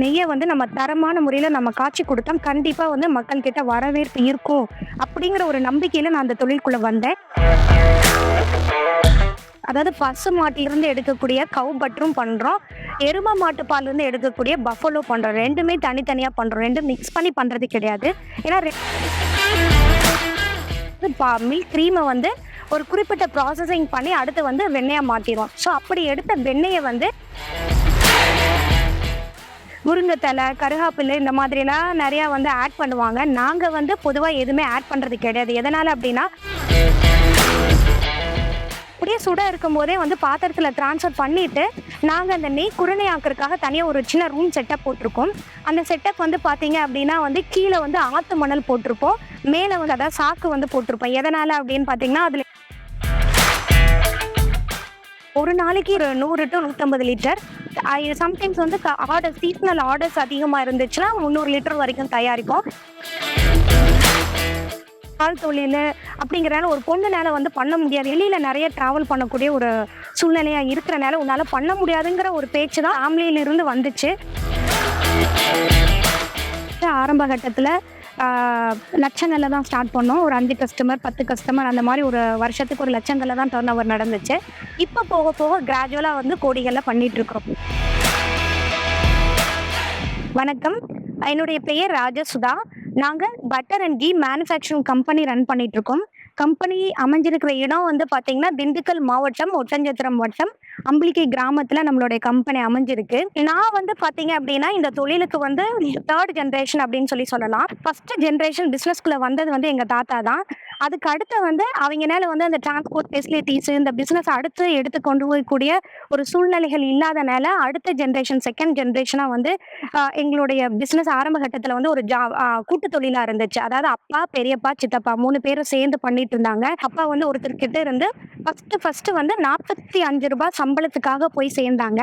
நெய்யை வந்து நம்ம தரமான முறையில் நம்ம காய்ச்சி கொடுத்தா கண்டிப்பாக வந்து மக்கள்கிட்ட வரவேற்பு இருக்கும். அப்படிங்கிற ஒரு நம்பிக்கையில் நான் அந்த தொழிலுக்குள்ளே வந்தேன். அதாவது பசு மாட்டிலிருந்து எடுக்கக்கூடிய கவு பட்டரும் பண்ணுறோம் எரும மாட்டு பால்லேருந்து எடுக்கக்கூடிய பஃபலோ பண்ணுறோம் ரெண்டுமே தனித்தனியாக பண்ணுறோம் ரெண்டும் மிக்ஸ் பண்ணி பண்ணுறது கிடையாது. ஏன்னா மில்க் க்ரீமை வந்து ஒரு குறிப்பிட்ட ப்ராசஸிங் பண்ணி அடுத்து வந்து வெண்ணெயாக மாற்றிடுவோம் ஸோ அப்படி எடுத்த வெண்ணெயை வந்து முருங்கைத்தலை கருகாப்பில் இந்த மாதிரிலாம் நிறையா வந்து ஆட் பண்ணுவாங்க. நாங்கள் வந்து பொதுவாக எதுவுமே ஆட் பண்ணுறது கிடையாது. எதனால் அப்படின்னா அப்படியே சுட இருக்கும்போதே வந்து பாத்திரத்தில் ட்ரான்ஸ்ஃபர் பண்ணிவிட்டு நாங்கள் அந்த நெய் குருணை ஆக்கிறதுக்காக தனியாக ஒரு சின்ன ரூம் செட்டப் போட்டிருக்கோம். அந்த செட்டப் வந்து பார்த்தீங்க அப்படின்னா வந்து கீழே வந்து ஆற்று மணல் போட்டிருப்போம். மேலே வந்து அதாவது சாக்கு வந்து போட்டிருப்போம். எதனால் அப்படின்னு பார்த்தீங்கன்னா அதில் ஒரு நாளைக்கு ஒரு நூறு டு நூற்றம்பது லிட்டர் சம்டைம்ஸ் வந்து ஆர்டர் சீசனல் ஆர்டர்ஸ் அதிகமாக இருந்துச்சுன்னா முந்நூறு லிட்டர் வரைக்கும் தயாரிப்போம். பால் தொழில் அப்படிங்கிறனால ஒரு பொண்ணுனால வந்து பண்ண முடியாது. வெளியில் நிறைய ட்ராவல் பண்ணக்கூடிய ஒரு சூழ்நிலையாக இருக்கிறனால உன்னால் பண்ண முடியாதுங்கிற ஒரு பேச்சு தான் ஃபேமிலியிலிருந்து வந்துச்சு. ஆரம்ப கட்டத்தில் லட்சங்களில் தான் ஸ்டார்ட் பண்ணோம். ஒரு அஞ்சு கஸ்டமர் பத்து கஸ்டமர் அந்த மாதிரி ஒரு வருஷத்துக்கு ஒரு லட்சங்களில் தான் டர்ன் ஓவர் நடந்துச்சு. இப்போ போக போக கிராஜுவலாக வந்து கோடிகளில் பண்ணிகிட்ருக்குறோம் வணக்கம். என்னுடைய பெயர் ராஜசுதா. நாங்கள் butter and ghee manufacturing company run பண்ணிகிட்ருக்கோம் கம்பெனி அமைஞ்சிருக்கிற இடம் வந்து பார்த்தீங்கன்னா திண்டுக்கல் மாவட்டம் ஒட்டஞ்சத்திரம் வட்டம். அம்பிளிக்கை கிராமத்தில் நம்மளுடைய கம்பெனி அமைஞ்சிருக்கு. நான் வந்து பார்த்தீங்க அப்படின்னா இந்த தொழிலுக்கு வந்து தேர்ட் ஜென்ரேஷன் அப்படின்னு சொல்லி சொல்லலாம். ஃபர்ஸ்ட் ஜென்ரேஷன் பிஸ்னஸ்குள்ளே வந்தது வந்து எங்கள் தாத்தா தான். அதுக்கு அடுத்து வந்து அவங்கனால வந்து அந்த டிரான்ஸ்போர்ட் ஃபெசிலிட்டிஸ் இந்த பிஸ்னஸ் அடுத்து எடுத்து கொண்டு போகக்கூடிய ஒரு சூழ்நிலைகள் இல்லாதனால அடுத்த ஜென்ரேஷன் செகண்ட் ஜென்ரேஷனாக வந்து எங்களுடைய பிஸ்னஸ் ஆரம்ப கட்டத்தில் வந்து ஒரு ஜா கூட்டு தொழிலாக இருந்துச்சு. அதாவது அப்பா பெரியப்பா சித்தப்பா மூணு பேரும் சேர்ந்து பண்ணிட்டு இருந்தாங்க. அப்பா வந்து ஒருத்தர்கிட்ட இருந்து ஃபஸ்ட்டு ஃபஸ்ட்டு வந்து நாற்பத்தி அஞ்சு ரூபாய் சம்பளத்துக்காக போய் சேர்ந்தாங்க.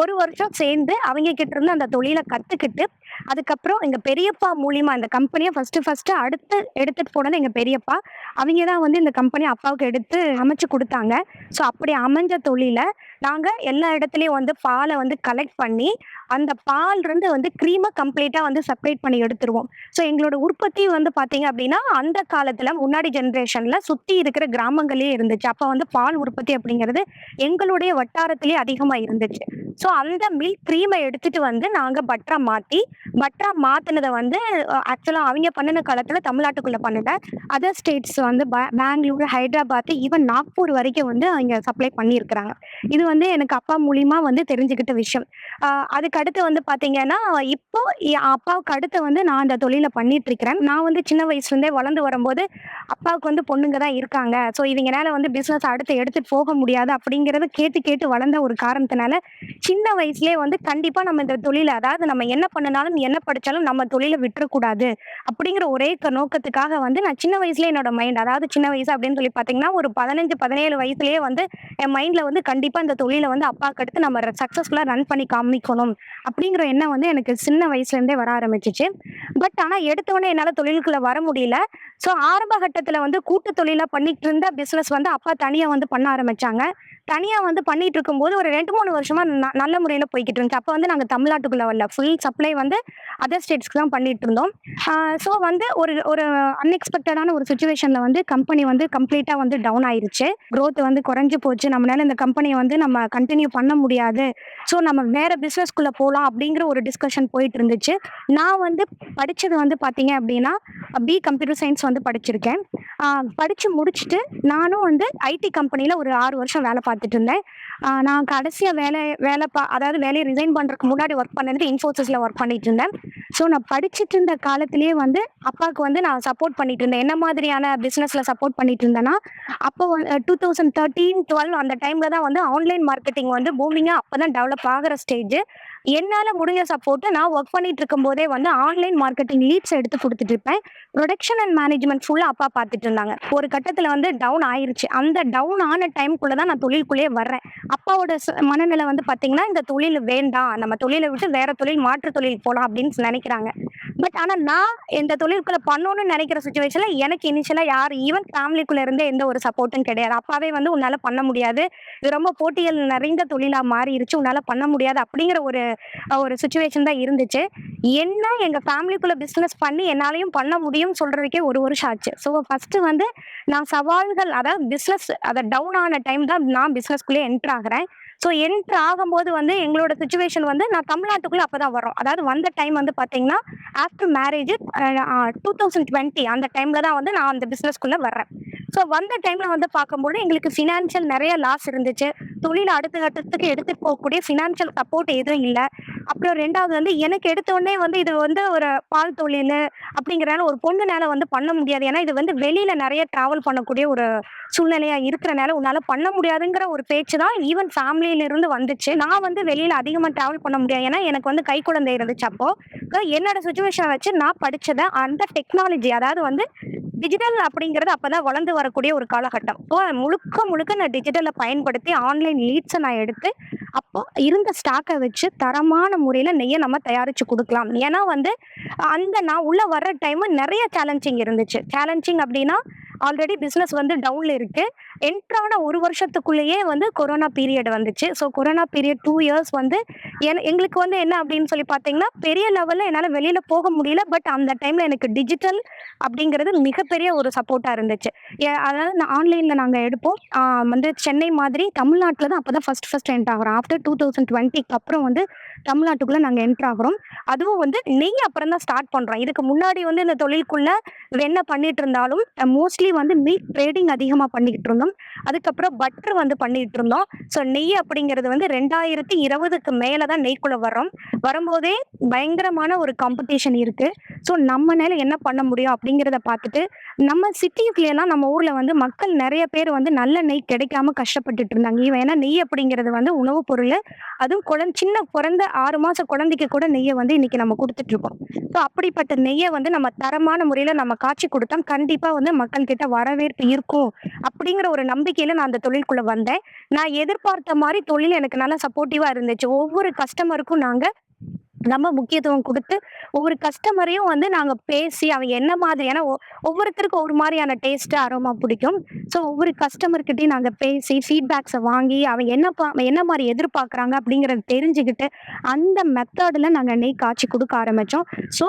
ஒரு வருஷம் சேர்ந்து அவங்க கிட்ட இருந்து அந்த தொழிலை கற்றுக்கிட்டு அதுக்கப்புறம் எங்கள் பெரியப்பா மூலியமாக இந்த கம்பெனியை ஃபஸ்ட்டு ஃபஸ்ட்டு அடுத்து எடுத்துகிட்டு போனது எங்கள் பெரியப்பா. அவங்க தான் வந்து இந்த கம்பெனி அப்பாவுக்கு எடுத்து அமைச்சு கொடுத்தாங்க. ஸோ அப்படி அமைஞ்ச தொழிலை நாங்கள் எல்லா இடத்துலையும் வந்து பாலை வந்து கலெக்ட் பண்ணி அந்த பால் இருந்து வந்து க்ரீமை கம்ப்ளீட்டாக வந்து செப்பரேட் பண்ணி எடுத்துருவோம். ஸோ எங்களோட உற்பத்தி வந்து பார்த்தீங்க அப்படின்னா அந்த காலத்தில் முன்னாடி ஜென்ரேஷனில் சுற்றி இருக்கிற கிராமங்களே இருந்துச்சு. அப்போ வந்து பால் உற்பத்தி அப்படிங்கிறது எங்களுடைய வட்டாரத்திலே அதிகமாக இருந்துச்சு. ஸோ அந்த மில்க் க்ரீமை எடுத்துட்டு வந்து நாங்கள் பட்டரா மாற்றி பட்டரா மாற்றினதை வந்து ஆக்சுவலாக அவங்க பண்ணின காலத்தில் தமிழ்நாட்டுக்குள்ளே பண்ணல. அதர் ஸ்டேட்ஸ் வந்து பே- பெங்களூர் ஹைதராபாத் ஈவன் நாக்பூர் வரைக்கும் வந்து அவங்க சப்ளை பண்ணியிருக்கிறாங்க. இது வந்து எனக்கு அப்பா மூலியமா வந்து தெரிஞ்சுக்கிட்ட விஷயம். அதுக்கடுத்து அதுக்கு அடுத்து வந்து பார்த்தீங்கன்னா இப்போ அப்பாவுக்கு அடுத்து வந்து நான் அந்த தொழிலை பண்ணிட்டு இருக்கிறேன் நான் வந்து சின்ன வயசுலேருந்தே வளர்ந்து வரும்போது அப்பாவுக்கு வந்து பொண்ணுங்க தான் இருக்காங்க. ஸோ இவங்கனால வந்து பிஸ்னஸ் அடுத்து எடுத்துட்டு போக முடியாது அப்படிங்கிறத கேட்டு கேட்டு வளர்ந்த ஒரு காரணத்தினால சின்ன வயசுலேயே வந்து கண்டிப்பாக நம்ம இந்த தொழிலை அதாவது நம்ம என்ன பண்ணினாலும் என்ன படித்தாலும் நம்ம தொழிலை விட்டுறக்கூடாது அப்படிங்கிற ஒரே நோக்கத்துக்காக வந்து நான் சின்ன வயசுலேயே என்னோட மைண்ட் அதாவது சின்ன வயசு அப்படின்னு சொல்லி பார்த்தீங்கன்னா ஒரு பதினஞ்சு பதினேழு வயசுலேயே வந்து என் மைண்டில் வந்து கண்டிப்பாக இந்த தொழிலை வந்து அப்பாவுக்கு அடுத்து நம்ம சக்ஸஸ்ஃபுல்லாக ரன் பண்ணி காமிக்கணும் அப்படிங்கிற எண்ணம் வந்து எனக்கு சின்ன வயசுலேருந்தே வர ஆரம்பிச்சிச்சு. பட் ஆனால் எடுத்தோடனே என்னால் தொழிலுக்குள்ளே வர முடியல. ஸோ ஆரம்ப கட்டத்தில் வந்து கூட்டு தொழிலாக பண்ணிட்டு இருந்த பிஸ்னஸ் வந்து அப்பா தனியாக வந்து பண்ண ஆரம்பிச்சாங்க. தனியாக வந்து பண்ணிட்டு இருக்கும்போது ஒரு ரெண்டு மூணு வருஷமா ந- நல்ல முறையில் போய்கிட்டு இருந்துச்சு. அப்போ வந்து நாங்கள் தமிழ்நாட்டுக்குள்ளே வரல. ஃபுல் சப்ளை வந்து அதர் ஸ்டேட்ஸ்க்கு தான் பண்ணிட்டு இருந்தோம். ஸோ வந்து ஒரு ஒரு அன்எக்ஸ்பெக்டடான ஒரு சுச்சுவேஷனில் வந்து கம்பெனி வந்து கம்ப்ளீட்டாக வந்து டவுன் ஆயிருச்சு. க்ரோத் வந்து குறைஞ்சு போச்சு. நம்மளால இந்த கம்பெனியை வந்து நம்ம கண்டினியூ பண்ண முடியாது. ஸோ நம்ம வேற பிஸ்னஸ்க்குள்ளே போகலாம் அப்படிங்கிற ஒரு டிஸ்கஷன் போயிட்டு இருந்துச்சு. நான் வந்து படித்தது வந்து பார்த்தீங்க அப்படின்னா பி கம்ப்யூட்டர் சயின்ஸ் வந்து படிச்சிருக்கேன். படித்து முடிச்சுட்டு நானும் வந்து ஐடி கம்பெனியில் ஒரு ஆறு வருஷம் வேலை பார்த்துட்டு இருந்தேன் நான் கடைசியாக வேலை வேலை பா அதாவது வேலையை ரிசைன் பண்ணுறதுக்கு முன்னாடி ஒர்க் பண்ணது இன்ஃபோசிஸில் ஒர்க் பண்ணிட்டு இருந்தேன் ஸோ நான் படிச்சுட்டு இருந்த காலத்திலேயே வந்து அப்பாவுக்கு வந்து நான் சப்போர்ட் பண்ணிட்டு இருந்தேன் என்ன மாதிரியான பிஸ்னஸில் சப்போர்ட் பண்ணிட்டு இருந்தேன்னா அப்போ டூ தௌசண்ட் தேர்ட்டீன் டுவெல் அந்த டைமில் தான் வந்து ஆன்லைன் மார்க்கெட்டிங் வந்து பூமிங்காக அப்போ தான் டெவலப் ஆகிற ஸ்டேஜ் என்னால் முடிஞ்ச சப்போர்ட்டை நான் ஒர்க் பண்ணிட்டு இருக்கும்போதே வந்து ஆன்லைன் மார்க்கெட்டிங் லீட்ஸ் எடுத்து கொடுத்துட்டு இருப்பேன் ப்ரொடக்ஷன் அண்ட் மேனேஜ்மெண்ட் ஃபுல்லாக அப்பா பார்த்துட்டு இருந்தாங்க ஒரு கட்டத்தில் வந்து டவுன் ஆயிருச்சு. அந்த டவுன் ஆன டைம்குள்ளே தான் நான் தொழிலுக்குள்ளேயே வர்றேன். அப்பாவோட ச- மனநிலை வந்து பார்த்தீங்கன்னா இந்த தொழில் வேண்டாம். நம்ம தொழிலை விட்டு வேற தொழில் மாற்று தொழில் போகலாம் அப்படின்னு நினைக்கிறாங்க. பட் ஆனால் நான் இந்த தொழிலுக்குள்ள பண்ணணும்னு நினைக்கிற சுச்சுவேஷனில் எனக்கு இனிஷியலாக யார் ஈவன் ஃபேமிலிக்குள்ளே இருந்தே எந்த ஒரு சப்போர்ட்டும் கிடையாது. அப்பாவே வந்து உன்னால் பண்ண முடியாது. இது ரொம்ப போட்டிகள் நிறைந்த தொழிலாக மாறிடுச்சு உன்னால் பண்ண முடியாது அப்படிங்கிற ஒரு ஒரு சுச்சுவேஷன் தான் இருந்துச்சு. என்ன எங்கள் ஃபேமிலிக்குள்ளே பிஸ்னஸ் பண்ணி என்னாலையும் பண்ண முடியும் சொல்கிறதுக்கே ஒரு வருஷம் ஆச்சு. ஸோ ஃபஸ்ட்டு வந்து நான் சவால்கள் அதாவது பிஸ்னஸ் அதை டவுன் ஆன டைம் தான் நான் பிஸ்னஸ்க்குள்ளே என்ட்ரு ஸோ என்ட்ரு ஆகும்போது வந்து எங்களோட சுச்சுவேஷன் வந்து நான் தமிழ்நாட்டுக்குள்ளே அப்போ தான் வரோம் அதாவது வந்த டைம் வந்து பார்த்தீங்கன்னா after marriage two thousand twenty அந்த டைமில் தான் வந்து நான் அந்த பிஸ்னஸ்க்குள்ளே வர்றேன். ஸோ வந்த டைமில் வந்து பார்க்கும்போது எங்களுக்கு ஃபினான்ஷியல் நிறைய லாஸ் இருந்துச்சு. தொழில் அடுத்த கட்டத்துக்கு எடுத்துட்டு போகக்கூடிய ஃபினான்ஷியல் சப்போர்ட் எதுவும் இல்லை. அப்புறம் ரெண்டாவது வந்து எனக்கு எடுத்த உடனே வந்து இது வந்து ஒரு பால் தொழில் அப்படிங்கிறனால ஒரு பொண்ணுனால வந்து பண்ண முடியாது. ஏன்னா இது வந்து வெளியில நிறைய டிராவல் பண்ணக்கூடிய ஒரு சூழ்நிலையா இருக்கிறனால உன்னால பண்ண முடியாதுங்கிற ஒரு பேச்சு தான் ஈவன் ஃபேமிலியில இருந்து வந்துச்சு. நான் வந்து வெளியில அதிகமா டிராவல் பண்ண முடியாது. ஏன்னா எனக்கு வந்து கை குழந்தை இருந்துச்சு அப்போ. என்னோட சுச்சுவேஷனை வச்சு நான் படிச்சதை அந்த டெக்னாலஜி அதாவது வந்து டிஜிட்டல் அப்படிங்கிறது அப்பதான் வளர்ந்து வரக்கூடிய ஒரு காலகட்டம். ஸோ முழுக்க முழுக்க நான் டிஜிட்டலை பயன்படுத்தி ஆன்லைன் லீட்ஸை நான் எடுத்து அப்போ இருந்த ஸ்டாக்கை வச்சு தரமான முறையில் நெய்யை நம்ம தயாரித்து கொடுக்கலாம். ஏன்னா வந்து அந்த நான் உள்ளே வர்ற டைமு நிறைய சேலஞ்சிங் இருந்துச்சு. சேலஞ்சிங் அப்படின்னா ஆல்ரெடி பிஸ்னஸ் வந்து டவுனில் இருக்குது என்ட்ரான ஒரு வருஷத்துக்குள்ளேயே வந்து கொரோனா பீரியட் வந்துச்சு. So corona period two years வந்து என- எங்களுக்கு வந்து என்ன அப்படின்னு சொல்லி பார்த்தீங்கன்னா பெரிய லெவலில் என்னால் வெளியில் போக முடியல. பட் அந்த டைமில் எனக்கு டிஜிட்டல் அப்படிங்கிறது மிகப்பெரிய ஒரு சப்போர்ட்டாக இருந்துச்சு. ஏ- அதாவது நான் ஆன்லைனில் நாங்கள் எடுப்போம். வந்து சென்னை மாதிரி தமிழ்நாட்டில் தான் அப்போ தான் ஃபஸ்ட் ஃபஸ்ட் என்ட் ஆகிறோம் ஆஃப்டர் டூ தௌசண்ட் டுவெண்ட்டிக்கு அப்புறம் வந்து தமிழ்நாட்டுக்குள்ளே நாங்கள் என்ட்ரு ஆகிறோம். அதுவும் வந்து நெய் அப்புறம் தான் ஸ்டார்ட் பண்ணுறோம் இதுக்கு முன்னாடி வந்து இந்த தொழிலுக்குள்ளே என்ன பண்ணிட்டு இருந்தாலும் மோஸ்ட்லி வந்து மில்க் ட்ரேடிங் அதிகமாக பண்ணிக்கிட்டு இருந்தோம். அதுக்கப்புறம் பட்டர் வந்து பண்ணிட்டு இருந்தோம். ஸோ நெய் அப்படிங்கிறது வந்து ரெண்டாயிரத்தி இருபதுக்கு மேலே தான் நெய்க்குள்ளே வரோம் வரும்போதே பயங்கரமான ஒரு காம்படிஷன் இருக்குது ஸோ நம்மனால என்ன பண்ண முடியும் அப்படிங்கிறத பார்த்துட்டு நம்ம சிட்டிக்குள்ளேலாம் நம்ம ஊரில் வந்து மக்கள் நிறைய பேர் வந்து நல்ல நெய் கிடைக்காம கஷ்டப்பட்டுட்டு இருந்தாங்க. இவன் ஏன்னா நெய் அப்படிங்கிறது வந்து உணவுப் பொருள். அதுவும் குழந்தை சின்ன பிறந்த ஆறு மாத குழந்தைக்கு கூட நெய்யை வந்து இன்னைக்கு நம்ம கொடுத்துட்டு இருக்கோம். ஸோ அப்படிப்பட்ட நெய்யை வந்து நம்ம தரமான முறையில் நம்ம காட்சி கொடுத்தா கண்டிப்பாக வந்து மக்கள் மக்கள்கிட்ட வரவேற்பு இருக்கும் அப்படிங்கிற ஒரு நம்பிக்கையில நான் அந்த தொழிலுக்குள்ள வந்தேன். நான் எதிர்பார்த்த மாதிரி தொழில் எனக்கு நல்லா சப்போர்ட்டிவா இருந்துச்சு. ஒவ்வொரு கஸ்டமருக்கும் நாங்க நம்ம முக்கியத்துவம் கொடுத்து ஒவ்வொரு கஸ்டமரையும் வந்து நாங்கள் பேசி அவங்க என்ன மாதிரி ஏன்னா ஒ- ஒவ்வொருத்தருக்கும் ஒரு மாதிரியான டேஸ்ட்டு அரோமா பிடிக்கும். ஸோ ஒவ்வொரு கஸ்டமர்கிட்டையும் நாங்கள் பேசி ஃபீட்பேக்ஸை வாங்கி அவங்க என்ன பா என்ன மாதிரி எதிர்பார்க்குறாங்க அப்படிங்கிறத தெரிஞ்சுக்கிட்டு அந்த மெத்தடில் நாங்கள் நெய் காய்ச்சி கொடுக்க ஆரம்பித்தோம் ஸோ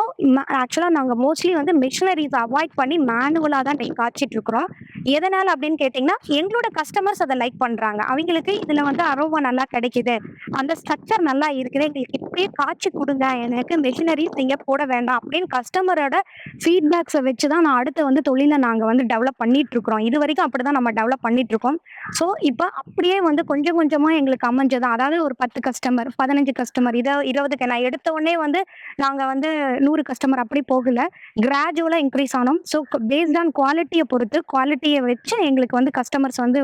ஆக்சுவலாக நாங்கள் மோஸ்ட்லி வந்து மிஷினரிஸ் அவாய்ட் பண்ணி மேனுவலாக தான் நெய் காய்ச்சிட்டு இருக்கிறோம். எதனால் அப்படின்னு கேட்டிங்கன்னா எங்களோட கஸ்டமர்ஸ் அதை லைக் பண்ணுறாங்க அவங்களுக்கு இதில் வந்து அரோமா நல்லா கிடைக்குது. அந்த ஸ்ட்ரக்சர் நல்லா இருக்குது. எங்களுக்கு இப்படியே காய்ச்சி கொடுங்க. எனக்கு மிஷினரிஸ் நீங்கள் போட வேண்டாம் அப்படின்னு கஸ்டமரோட ஃபீட்பேக்ஸை வச்சு தான் நான் அடுத்து வந்து தொழிலை நாங்கள் வந்து டெவலப் பண்ணிட்டு இருக்கிறோம். இது வரைக்கும் அப்படி தான் நம்ம டெவலப் பண்ணிட்டு இருக்கோம். ஸோ இப்போ அப்படியே வந்து கொஞ்சம் கொஞ்சமாக எங்களுக்கு அமைஞ்சது? அதாவது ஒரு பத்து கஸ்டமர் பதினஞ்சு கஸ்டமர் இதை இருபதுக்கு நான் எடுத்த உடனே வந்து நாங்கள் வந்து நூறு கஸ்டமர் அப்படி போகல. கிராஜுவலாக இன்க்ரீஸ் ஆனோம். ஸோ பேஸ்ட் ஆன் குவாலிட்டியை பொறுத்து குவாலிட்டியை வச்சு எங்களுக்கு வந்து கஸ்டமர்ஸ் வந்து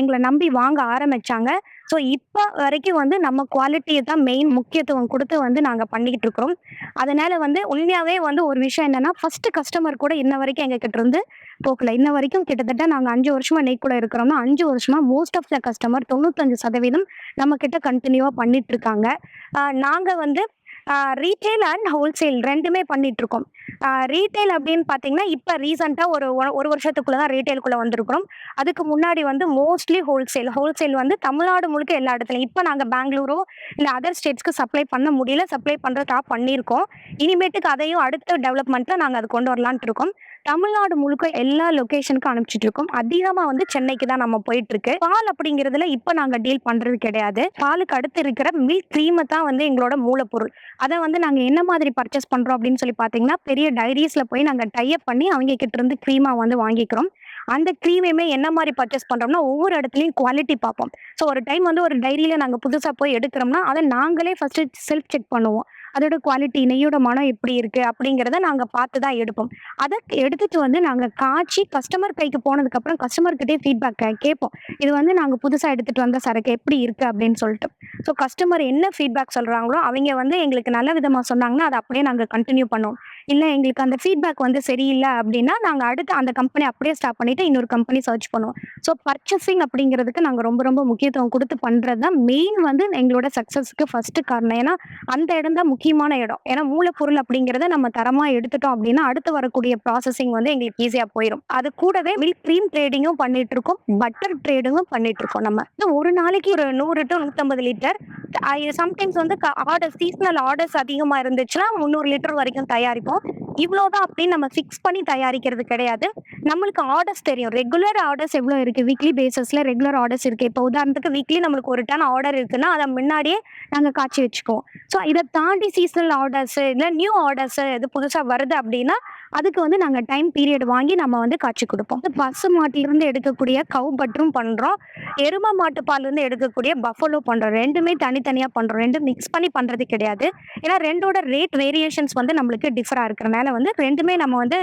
எங்களை நம்பி வாங்க ஆரம்பிச்சாங்க. ஸோ இப்போ வரைக்கும் வந்து நம்ம குவாலிட்டியை தான் மெயின் முக்கியத்துவம் கொடுத்து வந்து நாங்கள் பண்ணிக்கிட்டு இருக்கிறோம். அதனால வந்து உண்மையாகவே வந்து ஒரு விஷயம் என்னன்னா ஃபர்ஸ்ட் கஸ்டமர் கூட இன்ன வரைக்கும் எங்ககிட்ட இருந்து போகல. இன்ன வரைக்கும் கிட்டத்தட்ட நாங்கள் அஞ்சு வருஷமா நெய்க்குள்ள இருக்கிறோம்னா அஞ்சு வருஷமா மோஸ்ட் ஆஃப் த கஸ்டமர் தொண்ணூத்தஞ்சு சதவீதம் நம்ம கிட்ட கண்டினியூவாக பண்ணிட்டு இருக்காங்க. நாங்கள் வந்து ரீட்டைல் அண்ட் ஹோல்சேல் ரெண்டுமே பண்ணிட்டு இருக்கோம். ரீட்டைல் அப்படின்னு பார்த்தீங்கன்னா இப்போ ரீசெண்டாக ஒரு ஒரு வருஷத்துக்குள்ளே தான் ரீட்டைலுக்குள்ளே வந்திருக்கிறோம். அதுக்கு முன்னாடி வந்து மோஸ்ட்லி ஹோல்சேல் ஹோல்சேல் வந்து தமிழ்நாடு முழுக்க எல்லா இடத்துலையும். இப்போ நாங்கள் பெங்களூரோ இல்லை அதர் ஸ்டேட்ஸ்க்கு சப்ளை பண்ண முடியல. சப்ளை பண்ணுறதுக்காக பண்ணியிருக்கோம். இனிமேட்டுக்கு அதையும் அடுத்த டெவலப்மெண்ட்டில் நாங்கள் அது கொண்டு வரலான்ட்டு இருக்கோம். தமிழ்நாடு முழுக்க எல்லா லொகேஷனுக்கும் அனுப்பிச்சிட்டு இருக்கோம். அதிகமாக வந்து சென்னைக்கு தான் நம்ம போயிட்டு இருக்கு. பால் அப்படிங்கிறதுல இப்போ நாங்கள் டீல் பண்ணுறது கிடையாது. பாலுக்கு அடுத்து இருக்கிற மில்க் க்ரீமை தான் வந்து எங்களோட மூலப்பொருள். அதை வந்து நாங்கள் என்ன மாதிரி பர்ச்சேஸ் பண்ணுறோம் அப்படின்னு சொல்லி பார்த்தீங்கன்னா பெரிய டைரிஸில் போய் நாங்கள் டைப் பண்ணி அவங்க கிட்ட இருந்து க்ரீமாக வந்து வாங்கிக்கிறோம். அந்த க்ரீமையுமே என்ன மாதிரி பர்ச்சேஸ் பண்ணுறோம்னா ஒவ்வொரு இடத்துலையும் குவாலிட்டி பார்ப்போம். ஸோ ஒரு டைம் வந்து ஒரு டைரியில் நாங்கள் புதுசாக போய் எடுக்கிறோம்னா அதை நாங்களே ஃபஸ்ட்டு செல்ஃப் செக் பண்ணுவோம். அதோட குவாலிட்டி நெய்யோட மனம் எப்படி இருக்குது அப்படிங்கிறத நாங்கள் பார்த்து தான் எடுப்போம். அதை எடுத்துட்டு வந்து நாங்கள் காய்ச்சி கஸ்டமர் கைக்கு போனதுக்கப்புறம் கஸ்டமர்கிட்டே ஃபீட்பேக் கேட்போம். இது வந்து நாங்கள் புதுசாக எடுத்துகிட்டு வந்த சரக்கு எப்படி இருக்குது அப்படின்னு சொல்லிட்டு. ஸோ கஸ்டமர் என்ன ஃபீட்பேக் சொல்கிறாங்களோ அவங்க வந்து எங்களுக்கு நல்ல விதமாக சொன்னாங்கன்னா அதை அப்படியே நாங்கள் கண்டினியூ பண்ணுவோம். இல்லை எங்களுக்கு அந்த ஃபீட்பேக் வந்து சரியில்லை அப்படின்னா நாங்கள் அடுத்து அந்த கம்பெனி அப்படியே ஸ்டாப் பண்ணிவிட்டு இன்னொரு கம்பெனி சர்ச் பண்ணுவோம். ஸோ பர்ச்சேசிங் அப்படிங்கிறதுக்கு நாங்கள் ரொம்ப ரொம்ப முக்கியத்துவம் கொடுத்து பண்ணுறது தான் மெயின் வந்து எங்களோட சக்ஸஸ்க்கு ஃபஸ்ட்டு காரணம். ஏன்னா அந்த இடம் தான் முக்கியமான இடம். ஏன்னா மூலப்பொருள் அப்படிங்கிறத நம்ம தரமாக எடுத்துட்டோம் அப்படின்னா அடுத்து வரக்கூடிய ப்ராசஸிங் வந்து எங்களுக்கு ஈஸியாக போயிடும் அது கூடவே மில்க் க்ரீம் ட்ரேடிங்கும் பண்ணிட்டு இருக்கோம். பட்டர் ட்ரேடிங்கும் பண்ணிட்டு இருக்கோம் நம்ம. ஒரு நாளைக்கு ஒரு நூறு டு நூற்றம்பது லிட்டர் சம்டைம்ஸ் வந்து ஆர்டர் சீசனல் ஆர்டர்ஸ் அதிகமாக இருந்துச்சுன்னா முந்நூறு லிட்டர் வரைக்கும் தயாரிப்போம். இவ்வளோதான் அப்படின்னு நம்ம ஃபிக்ஸ் பண்ணி தயாரிக்கிறது கிடையாது. நம்மளுக்கு ஆர்டர்ஸ் தெரியும். ரெகுலர் ஆர்டர்ஸ் எவ்வளோ இருக்குது வீக்லி பேசிஸில் ரெகுலர் ஆர்டர்ஸ் இருக்குது இப்போ உதாரணத்துக்கு வீக்லி நம்மளுக்கு ஒரு டன் ஆர்டர் இருக்குன்னா அதை முன்னாடியே நாங்கள் காய்ச்சி வச்சுக்குவோம். ஸோ இதை தாண்டி சீசனல் ஆர்டர்ஸ் இல்லை நியூ ஆர்டர்ஸ் இது புதுசாக வருது அப்படின்னா அதுக்கு வந்து நாங்கள் டைம் பீரியட் வாங்கி நம்ம வந்து காய்ச்சி கொடுப்போம். பசு மாட்டிலிருந்து எடுக்கக்கூடிய கவு பட்டரும் பண்ணுறோம் எரும மாட்டு பால்லேருந்து எடுக்கக்கூடிய பஃபலோ பண்ணுறோம் ரெண்டுமே தனித்தனியாக பண்ணுறோம் ரெண்டும் மிக்ஸ் பண்ணி பண்ணுறது கிடையாது. ஏன்னா ரெண்டோட ரேட் வேரியேஷன்ஸ் வந்து நம்மளுக்கு டிஃபராக இருக்கிறனால வந்து ரெண்டுமே நம்ம வந்து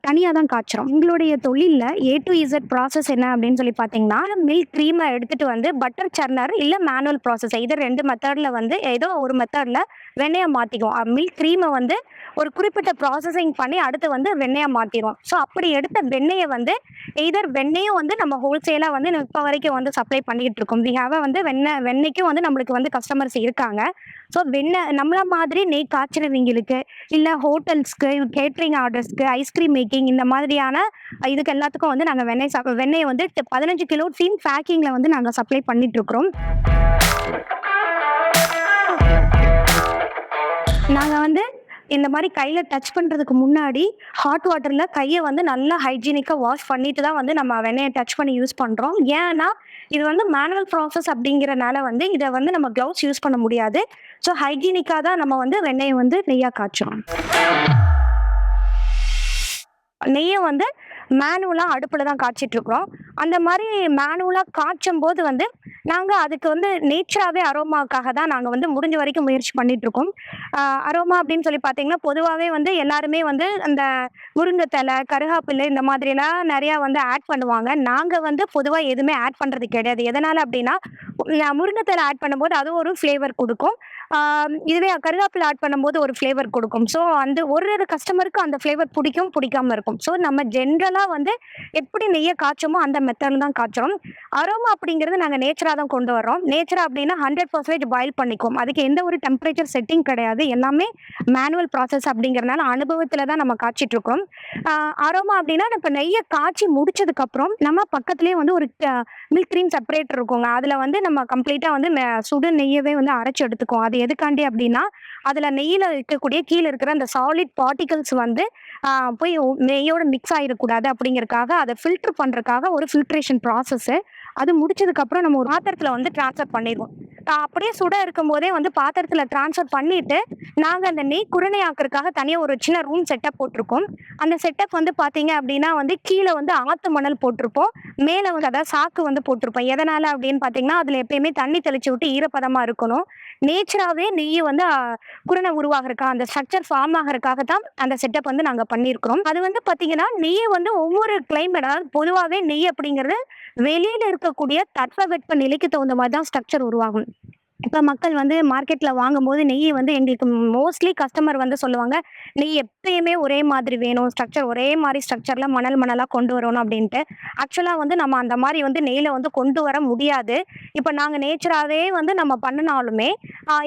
தனியாக தான் காய்ச்சிரும் எங்களுடைய தொழிலில் ஏ டு இசட் ப்ராசஸ் என்ன அப்படின்னு சொல்லி பார்த்தீங்கன்னா மில்க் க்ரீமை எடுத்துகிட்டு வந்து பட்டர் சர்னர் இல்லை மேனுவல் ப்ராசஸ் இது ரெண்டு மெத்தடில் வந்து ஏதோ ஒரு மெத்தடில் வெண்ணெயை மாற்றிக்குவோம் மில்க் க்ரீமை வந்து ஒரு குறிப்பிட்ட ப்ராசஸிங் பண்ணி அடுத்து வந்து வெண்ணெயை மாற்றிடுவோம் ஸோ அப்படி எடுத்த வெண்ணெயை வந்து எய்தர் வெண்ணெயும் வந்து நம்ம ஹோல்சேலாக வந்து இப்போ வரைக்கும் வந்து சப்ளை பண்ணிக்கிட்டு இருக்கோம். வி ஹாவ் வந்து வெண்ணெய் வெண்ணெய்க்கும் வந்து நம்மளுக்கு வந்து கஸ்டமர்ஸ் இருக்காங்க. ஸோ வெண்ணெய் நம்மள மாதிரி நெய் காய்ச்சிறவங்களுக்கு இல்லை ஹோட்டல்ஸ்க்கு கேட்ரிங் ஆர்டர்ஸ்க்கு ஐஸ்கிரீம் மேக்கிங் இந்த மாதிரியான இதுக்கு எல்லாத்துக்கும் வந்து நாங்கள் வெண்ணெய் சப் வெண்ணெயை வந்து பதினஞ்சு கிலோ டீம் பேக்கிங்கில் வந்து நாங்கள் சப்ளை பண்ணிட்டு இருக்கிறோம். நாங்கள் வந்து இந்த மாதிரி கையில் டச் பண்ணுறதுக்கு முன்னாடி ஹாட் வாட்டரில் கையை வந்து நல்லா ஹைஜீனிக்காக வாஷ் பண்ணிட்டு தான் வந்து நம்ம வெண்ணெயை டச் பண்ணி யூஸ் பண்ணுறோம் ஏன்னா இது வந்து மேனுவல் ப்ராசஸ் அப்படிங்கிறனால வந்து இதை வந்து நம்ம க்ளவுஸ் யூஸ் பண்ண முடியாது. ஸோ ஹைஜீனிக்காக தான் நம்ம வந்து வெண்ணெயை வந்து நெய்யாக காய்ச்சோம் நெய்யை வந்து மேனுவலாக அடுப்பில் தான் காய்ச்சிட்ருக்குறோம் அந்த மாதிரி மேனுவலாக காய்ச்சும் போது வந்து நாங்கள் அதுக்கு வந்து நேச்சராகவே அரோமாக்காக தான் நாங்கள் வந்து முடிஞ்ச வரைக்கும் முயற்சி பண்ணிகிட்ருக்கோம் அரோமா அப்படின்னு சொல்லி பார்த்தீங்கன்னா பொதுவாகவே வந்து எல்லாருமே வந்து அந்த முருங்கைத்தலை கருகாப்பில் இந்த மாதிரிலாம் நிறையா வந்து ஆட் பண்ணுவாங்க. நாங்கள் வந்து பொதுவாக எதுவுமே ஆட் பண்ணுறது கிடையாது. எதனால் அப்படின்னா முருங்கை முருங்கைத்தலை ஆட் பண்ணும்போது அது ஒரு ஃப்ளேவர் கொடுக்கும். இதுவே கருவேப்பிலை ஆட் பண்ணும்போது ஒரு ஃப்ளேவர் கொடுக்கும். ஸோ அந்த ஒரு ஒரு கஸ்டமருக்கு அந்த ஃப்ளேவர் பிடிக்கும் பிடிக்காம இருக்கும். ஸோ நம்ம ஜென்ரலாக வந்து எப்படி நெய்யை காய்ச்சோமோ அந்த மெத்தடில் தான் காய்ச்சோம். அரோமா அப்படிங்கிறது நாங்கள் நேச்சராக தான் கொண்டு வரோம் நேச்சராக அப்படின்னா ஹண்ட்ரட் பர்சன்டேஜ் பாயில் பண்ணிக்குவோம். அதுக்கு எந்த ஒரு டெம்பரேச்சர் செட்டிங் கிடையாது. எல்லாமே மேனுவல் ப்ராசஸ் அப்படிங்கிறதுனால அனுபவத்தில் தான் நம்ம காய்ச்சிட்டு இருக்கோம். அரோமா அப்படின்னா இப்போ நெய்யை காய்ச்சி முடிச்சதுக்கப்புறம் நம்ம பக்கத்துலேயே வந்து ஒரு மில்க் க்ரீம் செப்பரேட்டர் இருக்குங்க. அதில் வந்து நம்ம கம்ப்ளீட்டாக வந்து சுடு நெய்யவே வந்து அரைச்சி எடுத்துக்குவோம். அது எதுக்காண்டி அப்படின்னா அதில் நெய்யில் இருக்கக்கூடிய கீழே இருக்கிற அந்த சாலிட் பார்ட்டிகல்ஸ் வந்து போய் நெய்யோடு நெய்யோட மிக்ஸ் ஆகிடக்கூடாது அப்படிங்கிறதுக்காக அதை ஃபில்டர் பண்ணுறதுக்காக ஒரு ஃபில்ட்ரேஷன் ப்ராசஸ்ஸு அது முடிச்சதுக்கப்புறம் நம்ம ஒரு பாத்திரத்தில் வந்து ட்ரான்ஸ்ஃபர் பண்ணிடுவோம். அப்படியே சுட இருக்கும்போதே வந்து பாத்திரத்தில் ட்ரான்ஸ்ஃபர் பண்ணிட்டு நாங்கள் அந்த நெய் குருணை ஆக்கிறதுக்காக தனியாக ஒரு சின்ன ரூம் செட்டப் போட்டிருக்கோம். அந்த செட்டப் வந்து பார்த்தீங்க அப்படின்னா வந்து கீழே வந்து ஆத்து மணல் போட்டிருப்போம். மேலே வந்து அதாவது சாக்கு வந்து போட்டிருப்போம். எதனால் அப்படின்னு பார்த்தீங்கன்னா அதில் எப்பயுமே தண்ணி தெளிச்சு விட்டு ஈரப்பதமாக இருக்கணும். நேச்சராகவே நெய் வந்து குரணை குருணை உருவாகிறதுக்காக அந்த ஸ்ட்ரக்சர் ஃபார்ம் ஆகிறதுக்காக தான் அந்த செட்டப் வந்து நாங்கள் பண்ணியிருக்கிறோம். அது வந்து பார்த்தீங்கன்னா நெய்யை வந்து ஒவ்வொரு கிளைமேட் அதாவது பொதுவாகவே நெய் அப்படிங்கிறது வெளியில் இருக்கக்கூடிய தட்பவெட்ப நிலைக்கு தகுந்த மாதிரி தான் ஸ்ட்ரக்சர் உருவாகும். இப்போ மக்கள் வந்து மார்க்கெட்டில் வாங்கும்போது நெய் வந்து எங்களுக்கு மோஸ்ட்லி கஸ்டமர் வந்து சொல்லுவாங்க நெய் எப்பயுமே ஒரே மாதிரி வேணும் ஸ்ட்ரக்சர் ஒரே மாதிரி ஸ்ட்ரக்சரில் மணல் மணலாக கொண்டு வரணும் அப்படின்ட்டு. ஆக்சுவலாக வந்து நம்ம அந்த மாதிரி வந்து நெய்யில் வந்து கொண்டு வர முடியாது. இப்போ நாங்கள் நேச்சராகவே வந்து நம்ம பண்ணினாலுமே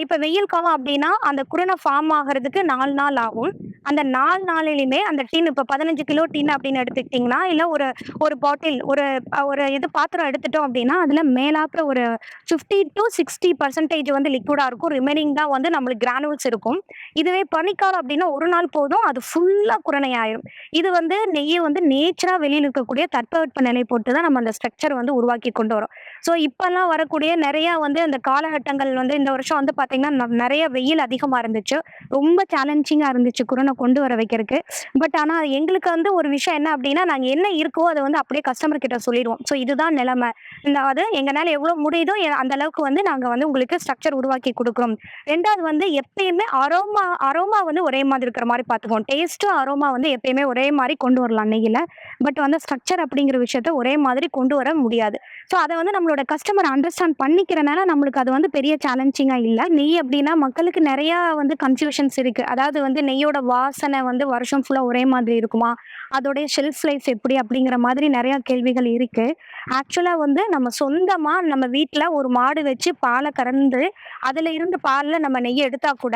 இப்போ வெயில் காலம் அப்படின்னா அந்த குருணை ஃபார்ம் ஆகிறதுக்கு நாலு நாள் ஆகும். அந்த நாலு நாளிலுமே அந்த டின் இப்போ பதினஞ்சு கிலோ டின் அப்படின்னு எடுத்துக்கிட்டிங்கன்னா இல்லை ஒரு ஒரு பாட்டில் ஒரு ஒரு இது பாத்திரம் எடுத்துட்டோம் அப்படின்னா அதில் மேலாப்புற ஒரு ஃபிஃப்டி டு சிக்ஸ்டி பர்சன்டேஜ் வந்து லிக்விடாக இருக்கும். ரிமைனிங் தான் வந்து நம்மளுக்கு கிரானுவல்ஸ் இருக்கும். இதுவே பனிக்காலம் அப்படின்னா ஒரு நாள் போதும் அது ஃபுல்லாக குரணை ஆயிரும் இது வந்து நெய்யை வந்து நேச்சராக வெளியில் இருக்கக்கூடிய தட்பவெட்ப நிலை போட்டு தான் நம்ம அந்த ஸ்ட்ரக்சர் வந்து உருவாக்கி கொண்டு வரோம். ஸோ இப்போல்லாம் வரக்கூடிய நிறையா வந்து அந்த காலகட்டங்கள் வந்து இந்த வருஷம் வந்து பார்த்திங்கன்னா நிறைய வெயில் அதிகமாக இருந்துச்சு. ரொம்ப சேலஞ்சிங்காக இருந்துச்சு குரணை கொண்டு வர வைக்கிறதுக்கு. பட் ஆனால் எங்களுக்கு வந்து ஒரு விஷயம் என்ன அப்படின்னா நாங்கள் என்ன இருக்கோ அதை வந்து அப்படியே கஸ்டமர் கிட்ட சொல்லிடுவோம். ஸோ இதுதான் நிலைமை. இந்த அது எங்களால் எவ்வளோ முடியுதோ அந்த அளவுக்கு வந்து நாங்கள் வந்து உங்களுக்கு ஸ்ட்ரக்சர் உருவாக்கி கொடுக்குறோம் ரெண்டாவது வந்து எப்பயுமே அரோமா அரோமா வந்து ஒரே மாதிரி இருக்கிற மாதிரி பார்த்துக்குவோம் டேஸ்ட்டும் அரோமா வந்து எப்பயுமே ஒரே மாதிரி கொண்டு வரலாம் நெய்யில். பட் வந்து ஸ்ட்ரக்சர் அப்படிங்கிற விஷயத்த ஒரே மாதிரி கொண்டு வர முடியாது. ஸோ அதை வந்து நம்மளோட கஸ்டமர் அண்டர்ஸ்டாண்ட் பண்ணிக்கிறனால நம்மளுக்கு அது வந்து பெரிய சேலஞ்சிங்காக இல்லை. நெய் அப்படின்னா மக்களுக்கு நிறையா வந்து கன்ஃபியூஷன்ஸ் இருக்குது அதாவது வந்து நெய்யோட வாசனை வந்து வருஷம் ஃபுல்லாக ஒரே மாதிரி இருக்குமா? அதோடைய ஷெல்ஃப் லைஃப் எப்படி? அப்படிங்கிற மாதிரி நிறையா கேள்விகள் இருக்குது ஆக்சுவலாக வந்து நம்ம சொந்தமாக நம்ம வீட்டில் ஒரு மாடு வச்சு பாலை கறந்து அதில் இருந்து பாலில் நம்ம நெய்யை எடுத்தால் கூட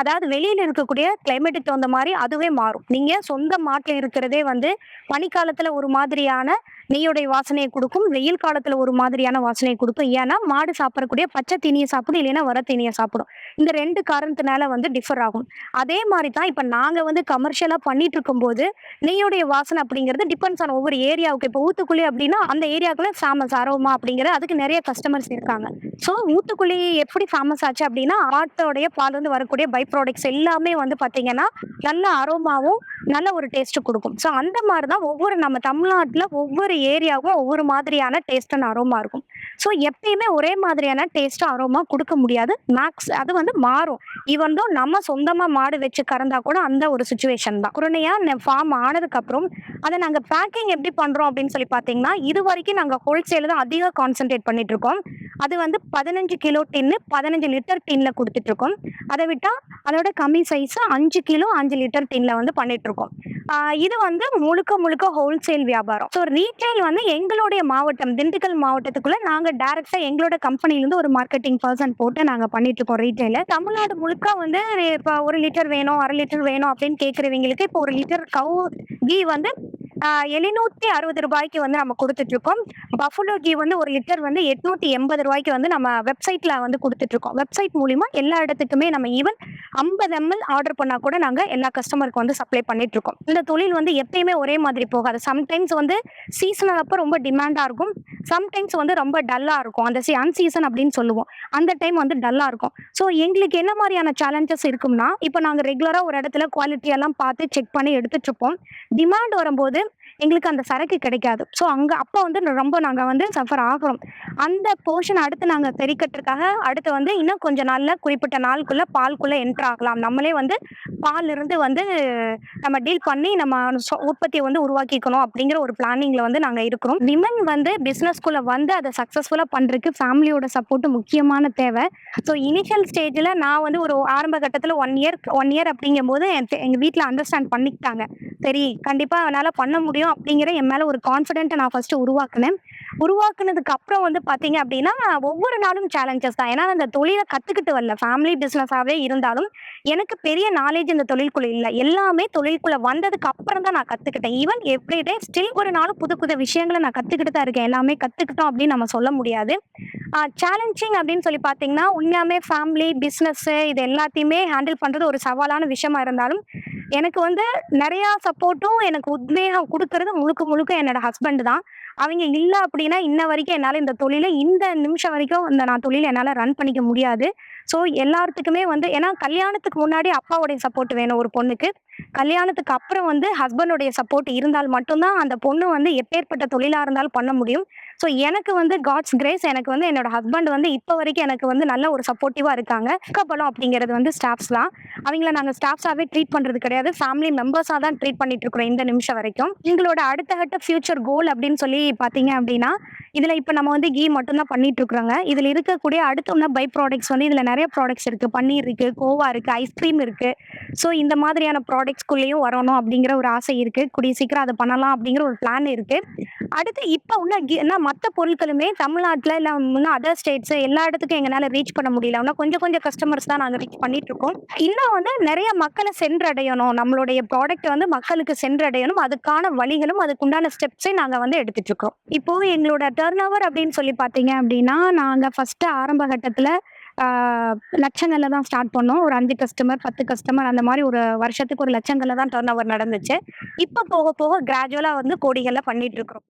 அதாவது வெளியில இருக்கக்கூடிய கிளைமேட்டுக்கு தகுந்த மாதிரி அதுவே மாறும். நீங்க சொந்த மாட்டில் இருக்கிறதே வந்து பனிக்காலத்துல ஒரு மாதிரியான நெய்யோடைய வாசனையை கொடுக்கும். வெயில் காலத்துல ஒரு மாதிரியான வாசனையை கொடுக்கும். ஏன்னா மாடு சாப்பிடக்கூடிய பச்சை தீனியை சாப்பிடும் இல்லைன்னா வர தீனியை சாப்பிடும். இந்த ரெண்டு காரணத்தினால வந்து டிஃபர் ஆகும். அதே மாதிரி தான் இப்போ நாங்கள் வந்து கமர்ஷியலாக பண்ணிட்டு இருக்கும்போது நெய்யோடைய வாசனை அப்படிங்கிறது டிபெண்ட்ஸ் ஆன் ஒவ்வொரு ஏரியாவுக்கு இப்போ ஊத்துக்குழி அப்படின்னா அந்த ஏரியாவுக்குள்ள ஃபேமஸ் அரோமா அப்படிங்கிற அதுக்கு நிறைய கஸ்டமர்ஸ் இருக்காங்க. ஸோ ஊத்துக்குழி எப்படி ஃபேமஸ் ஆச்சு அப்படின்னா ஆட்டோடைய பால் வந்து வரக்கூடிய பை ப்ராடக்ட்ஸ் எல்லாமே வந்து பார்த்தீங்கன்னா நல்ல அரோமாவும் நல்ல ஒரு டேஸ்ட்டு கொடுக்கும். ஸோ அந்த மாதிரி தான் ஒவ்வொரு நம்ம தமிழ்நாட்டில் ஒவ்வொரு ஏரியாவும் ஒவ்வொரு மாதிரியான டேஸ்ட் அண்ட் அரோமா இருக்கும். ஸோ எப்பயுமே ஒரே மாதிரியான டேஸ்ட் அரோமா கொடுக்க முடியாது. மேக்ஸ் அது வந்து மாறும். ஈவன் தோ நம்ம சொந்தமாக மாடு வச்சு கறந்தா கூட அந்த ஒரு சுச்சுவேஷன் தான். குருணையாக ஃபார்ம் ஆனதுக்கப்புறம் அதை நாங்கள் பேக்கிங் எப்படி பண்ணுறோம் அப்படின்னு சொல்லி பார்த்தீங்கன்னா இது வரைக்கும் நாங்கள் ஹோல்சேல் தான் அதிக கான்சென்ட்ரேட் பண்ணிட்டு இருக்கோம். அது வந்து பதினஞ்சு கிலோ டின்னு பதினஞ்சு லிட்டர் டின்ல கொடுத்துட்டு இருக்கோம். அதை விட்டால் அதோட கம்மி சைஸ் அஞ்சு கிலோ அஞ்சு லிட்டர் டின்ல வந்து பண்ணிட்டு இருக்கோம். இது வந்து முழுக்க முழுக்க ஹோல்சேல் வியாபாரம். ஸோ ரீட்டைல் வந்து எங்களுடைய மாவட்டம் திண்டுக்கல் மாவட்டத்துக்குள்ள நாங்கள் டைரக்டா எங்களோட கம்பெனிலேருந்து ஒரு மார்க்கெட்டிங் பர்சன் போட்டு நாங்கள் பண்ணிட்டு இருக்கோம் ரீட்டைல தமிழ்நாடு முழுக்க வந்து இப்போ ஒரு லிட்டர் வேணும் அரை லிட்டர் வேணும் அப்படின்னு கேட்குறவங்களுக்கு இப்போ ஒரு லிட்டர் கவு கீ வந்து எழுநூற்றி அறுபது ரூபாய்க்கு வந்து நம்ம கொடுத்துட்டு இருக்கோம் பஃபலோ கீ வந்து ஒரு லிட்டர் வந்து எட்நூத்தி எண்பது ரூபாய்க்கு வந்து நம்ம வெப்சைட்ல வந்து கொடுத்துட்டு இருக்கோம் வெப்சைட் மூலியமா எல்லா இடத்துக்குமே நம்ம ஈவன் ஐம்பது எம்எல் ஆர்டர் பண்ணா கூட நாங்க எல்லா கஸ்டமருக்கு வந்து சப்ளை பண்ணிட்டு இருக்கோம் இந்த தொழில் வந்து எப்பயுமே ஒரே மாதிரி போகாது. சம்டைம்ஸ் வந்து சீசனல் அப்போ ரொம்ப டிமாண்டா இருக்கும். சம்டைம்ஸ் வந்து ரொம்ப டல்லா இருக்கும். அந்த சி அன்சீசன் அப்படின்னு சொல்லுவோம். அந்த டைம் வந்து டல்லா இருக்கும். ஸோ எங்களுக்கு என்ன மாதிரியான சேலஞ்சஸ் இருக்கும்னா இப்போ நாங்கள் ரெகுலராக ஒரு இடத்துல குவாலிட்டியெல்லாம் பார்த்து செக் பண்ணி எடுத்துட்டு இருப்போம் டிமாண்ட் வரும்போது எங்களுக்கு அந்த சரக்கு கிடைக்காது. ஸோ அங்கே அப்போ வந்து ரொம்ப நாங்கள் வந்து சஃபர் ஆகிறோம். அந்த போர்ஷன் அடுத்து நாங்கள் தெரிக்கிறதுக்காக அடுத்து வந்து இன்னும் கொஞ்சம் நாளில் குறிப்பிட்ட நாளுக்குள்ளே பால்குள்ளே என்ட்ரு ஆகலாம். நம்மளே வந்து பால் இருந்து வந்து நம்ம டீல் பண்ணி நம்ம சொ- உற்பத்தியை வந்து உருவாக்கிக்கணும் அப்படிங்கிற ஒரு பிளானிங்கில் வந்து நாங்கள் இருக்கிறோம். விமன் வந்து பிஸ்னஸ்குள்ளே வந்து அதை சக்ஸஸ்ஃபுல்லாக பண்ணுறதுக்கு ஃபேமிலியோட சப்போர்ட் முக்கியமான தேவை. ஸோ இனிஷியல் ஸ்டேஜில் நான் வந்து ஒரு ஆரம்ப கட்டத்தில் ஒன் இயர் ஒன் இயர் அப்படிங்கும்போது எங்கள் வீட்டில் அண்டர்ஸ்டாண்ட் பண்ணிக்கிட்டாங்க. சரி கண்டிப்பாக என்னால் பண்ண முடியும். அப்படிங்கிற என் மேலே ஒரு கான்ஃபிடென்ட்டை நான் ஃபஸ்ட்டு உருவாக்குனேன். உருவாக்குனதுக்கு அப்புறம் வந்து பார்த்தீங்க அப்படின்னா ஒவ்வொரு நாளும் சேலஞ்சஸ் தான். ஏன்னா அந்த தொழிலை கற்றுக்கிட்டு வரல ஃபேமிலி பிஸ்னஸாகவே இருந்தாலும் எனக்கு பெரிய நாலேஜ் இந்த தொழிலுக்குள்ள இல்லை. எல்லாமே தொழிலுக்குள்ள வந்ததுக்கு அப்புறம் தான் நான் கற்றுக்கிட்டேன் ஈவன் எவ்ரிடே ஸ்டில் ஒரு நாளும் புது புது விஷயங்களை நான் கற்றுக்கிட்டு தான் இருக்கேன். எல்லாமே கற்றுக்கிட்டோம் அப்படின்னு நம்ம சொல்ல முடியாது. சேலஞ்சிங் அப்படின்னு சொல்லி பார்த்தீங்கன்னா உண்மையாமே ஃபேமிலி பிஸ்னஸ்ஸு இது எல்லாத்தையுமே ஹேண்டில் பண்ணுறது ஒரு சவாலான விஷயமா இருந்தாலும் எனக்கு வந்து நிறையா சப்போர்ட்டும் எனக்கு உத்வேகம் கொடுக்கறது முழுக்க முழுக்க என்னோட ஹஸ்பண்ட் தான். அவங்க இல்லை அப்படின்னா இன்ன வரைக்கும் என்னால் இந்த தொழிலை இந்த நிமிஷம் வரைக்கும் இந்த நான் தொழில் என்னால் ரன் பண்ணிக்க முடியாது. ஸோ எல்லாத்துக்குமே வந்து ஏன்னா கல்யாணத்துக்கு முன்னாடி அப்பாவுடைய சப்போர்ட் வேணும் ஒரு பொண்ணுக்கு. கல்யாணத்துக்கு அப்புறம் வந்து ஹஸ்பண்டோடைய சப்போர்ட் இருந்தால் மட்டும்தான் அந்த பொண்ணு வந்து எப்பேற்பட்ட தொழிலாக இருந்தாலும் பண்ண முடியும். ஸோ எனக்கு வந்து காட்ஸ் கிரேஸ் எனக்கு வந்து என்னோட ஹஸ்பண்ட் வந்து இப்போ வரைக்கும் எனக்கு வந்து நல்ல ஒரு சப்போர்ட்டிவாக இருக்காங்க. பலம் அப்படிங்கிறது வந்து ஸ்டாஃப்ஸ் தான். அவங்கள நாங்கள் ஸ்டாஃப்ஸாகவே ட்ரீட் பண்ணுறது கிடையாது. ஃபேமிலி மெம்பர்ஸாக தான் ட்ரீட் பண்ணிட்டு இருக்கிறோம் இந்த நிமிஷம் வரைக்கும். எங்களோட அடுத்த கட்ட ஃபியூச்சர் கோல் அப்படின்னு சொல்லி பார்த்தீங்க அப்படின்னா இதில் இப்போ நம்ம வந்து கீ மட்டும்தான் பண்ணிட்டு இருக்கிறோங்க. இதில் இருக்கக்கூடிய அடுத்த ஒன்று பை ப்ராடக்ட்ஸ் வந்து இதில் நிறைய ப்ராடக்ட்ஸ் இருக்குது பன்னீர் இருக்குது கோவா இருக்குது ஐஸ்கிரீம் இருக்குது ஸோ இந்த மாதிரியான ப்ராடக்ட்ஸ்குள்ளேயும் வரணும் அப்படிங்கிற ஒரு ஆசை இருக்குது கூடிய சீக்கிரம் அதை பண்ணலாம் அப்படிங்கிற ஒரு பிளான் இருக்குது அடுத்து இப்போ உள்ள கீ- என்ன மற்ற பொருட்களுமே தமிழ்நாட்டில் இல்லை இன்னும் அதர் ஸ்டேட்ஸ் எல்லா இடத்துக்கும் எங்களால் ரீச் பண்ண முடியல. ஆனால் கொஞ்சம் கொஞ்சம் கஸ்டமர்ஸ் தான் நாங்கள் ரீச் பண்ணிட்டு இருக்கோம். இன்னும் வந்து நிறைய மக்களை சென்றடையணும். நம்மளுடைய ப்ராடக்ட் வந்து மக்களுக்கு சென்றடையணும். அதுக்கான வழிகளும் அதுக்குண்டான ஸ்டெப்ஸை நாங்கள் வந்து எடுத்துட்டு இருக்கோம். இப்போ எங்களோட டர்ன் ஓவர் அப்படின்னு சொல்லி பார்த்தீங்க அப்படின்னா நாங்கள் ஃபர்ஸ்ட் ஆரம்ப கட்டத்தில் லட்சங்களில் தான் ஸ்டார்ட் பண்ணோம். ஒரு அஞ்சு கஸ்டமர் பத்து கஸ்டமர் அந்த மாதிரி ஒரு வருஷத்துக்கு ஒரு லட்சங்களில் தான் டர்ன் ஓவர் நடந்துச்சு. இப்போ போக போக கிராஜுவலாக வந்து கோடிகளில் பண்ணிட்டு இருக்கிறோம்.